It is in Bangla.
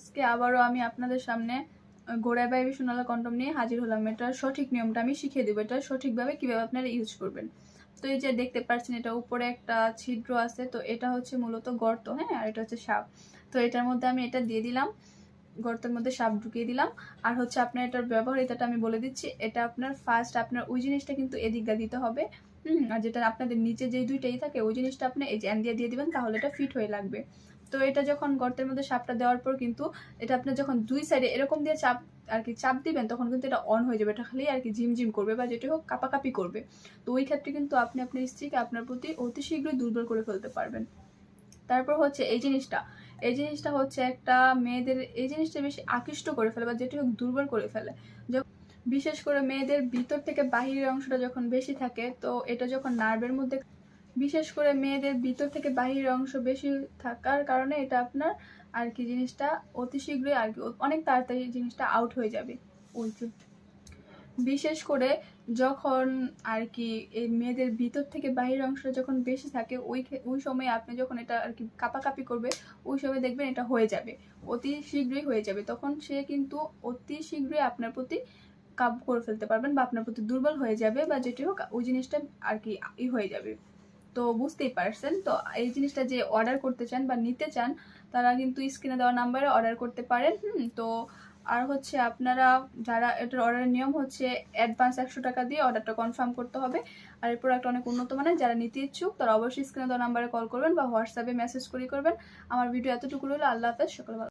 আজকে আবারও আমি আপনাদের সামনে গোড়ায় বাই বিশুনালা কন্ডম নিয়ে হাজির হলাম। এটার সঠিক নিয়মটা আমি শিখিয়ে দেবো। এটা সঠিকভাবে কীভাবে আপনারা ইউজ করবেন। তো এই যে দেখতে পাচ্ছেন, এটা উপরে একটা ছিদ্র আছে, তো এটা হচ্ছে মূলত গর্ত হ্যাঁ? আর এটা হচ্ছে সাপ। তো এটার মধ্যে আমি এটা দিয়ে দিলাম। গর্তের মধ্যে সাপ ঢুকিয়ে দিলাম। আর হচ্ছে আপনার এটার ব্যবহারিতাটা আমি বলে দিচ্ছি, এটা আপনার ফার্স্ট আপনার ওই জিনিসটা কিন্তু এদিকটা দিতে হবে, হুম? আর যেটা আপনাদের নিচে যেই দুইটাই থাকে, ওই জিনিসটা আপনি এই যে দিয়ে দিয়ে দিবেন, তাহলে এটা ফিট হয়ে লাগবে। তো এটা যখন গর্তের মধ্যে সাপটা দেওয়ার পর কিন্তু এটা আপনার যখন দুই সাইডে এরকম দিয়ে চাপ আর কি চাপ দিবেন, তখন কিন্তু এটা অন হয়ে যাবে। এটা খালি আর কি ঝিমঝিম করবে বা যেটা হোক কাপাকাপি করবে। তো ওই ক্ষেত্রে কিন্তু আপনি আপনার স্ত্রীকে আপনার প্রতি অতি শীঘ্রই দুর্বল করে ফেলতে পারবেন। তারপর হচ্ছে এই জিনিসটা। এই জিনিসটা হচ্ছে একটা মেয়েদের, এই জিনিসটা বেশি আকৃষ্ট করে ফেলে বা যেটি হোক দুর্বল করে ফেলে। বিশেষ করে মেয়েদের ভিতর থেকে বাহিরের অংশটা যখন বেশি থাকে, তো এটা যখন নার্ভের মধ্যে বিশেষ করে মেয়েদের ভিতর থেকে বাহিরের অংশ বেশি থাকার কারণে এটা আপনার আর কি জিনিসটা অতি শীঘ্রই আর কি অনেক তাড়াতাড়ি জিনিসটা আউট হয়ে যাবে। যে। বিশেষ করে যখন আর কি এই মেয়েদের ভিতর থেকে বাহিরের অংশটা যখন বেশি থাকে, ওই ওই সময় আপনি যখন এটা আর কি কাপাকাপি করবে, ওই সময় দেখবেন এটা হয়ে যাবে। অতি শীঘ্রই হয়ে যাবে। তখন সে কিন্তু অতি শীঘ্রই আপনার প্রতি কাব করে ফেলতে পারবেন বা আপনার প্রতি দুর্বল হয়ে যাবে বা যেটি হোক, ওই জিনিসটা আর কি ই হয়ে যাবে। তো বুঝতেই পারছেন। তো এই জিনিসটা যে অর্ডার করতে চান বা নিতে চান, তারা কিন্তু স্ক্রিনে দেওয়া নাম্বারে অর্ডার করতে পারেন। তো আর হচ্ছে আপনারা যারা এটার অর্ডারের নিয়ম হচ্ছে অ্যাডভান্স একশো টাকা দিয়ে অর্ডারটা কনফার্ম করতে হবে। আর এই প্রোডাক্ট অনেক উন্নত মানের, যারা নিতে ইচ্ছুক, তারা অবশ্যই স্ক্রিনে দেওয়া নাম্বারে কল করবেন বা হোয়াটসঅ্যাপে মেসেজ করে করবেন। আমার ভিডিও এতটুকু রইল। আল্লাহ হাফেজ, সকাল ভালো